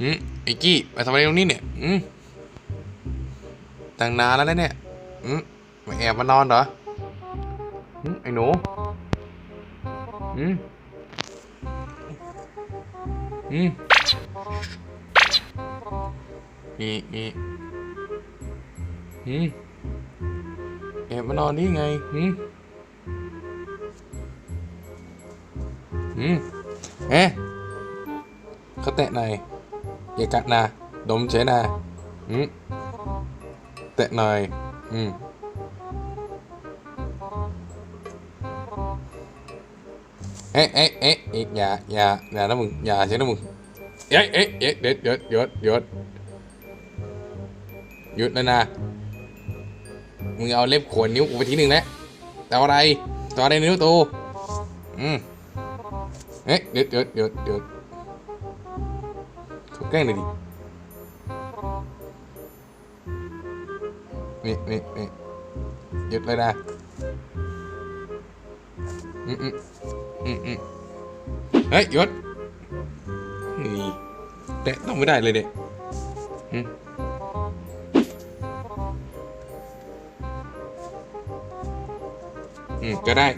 อืมไอ้กี้มาทำอะไรตรงนี้เนี่ยอืมตั้งนานแล้วเนี่ยอืมมาแอบมานอนเหรออืมไอ้หนูอืมอืมนี่นี่อืมแอบมานอนนี่ไงอืมอืมเอ๊ะเขาแตะไหน อยอย่ากัดนะ ดมเฉยนะอืมแตะหน่อย อืมเอ๊ะเอ๊ะเอ๊ะอย่าอย่าอย่านะมึง อย่าใช่นะมึง เอ๊ะเอ๊ะเอ๊ะเด็ดหยุดหยุดหยุดหยุดแล้วนะ มึงเอาเล็บขวนนิ้วกูไปทีหนึ่งแล้วต่ออะไรต่ออะไรนิ้วตูอืมเอ๊ะหยุดหยุดหยุดหยุด เขาแกล้งหน่อยดิ นี่นี่นี่หยุดเลยนะ อืมอืมอืมอืมเฮ้ยหยศนี่แตะต้องไม่ได้เลยเด็กอืมอืมก็ได้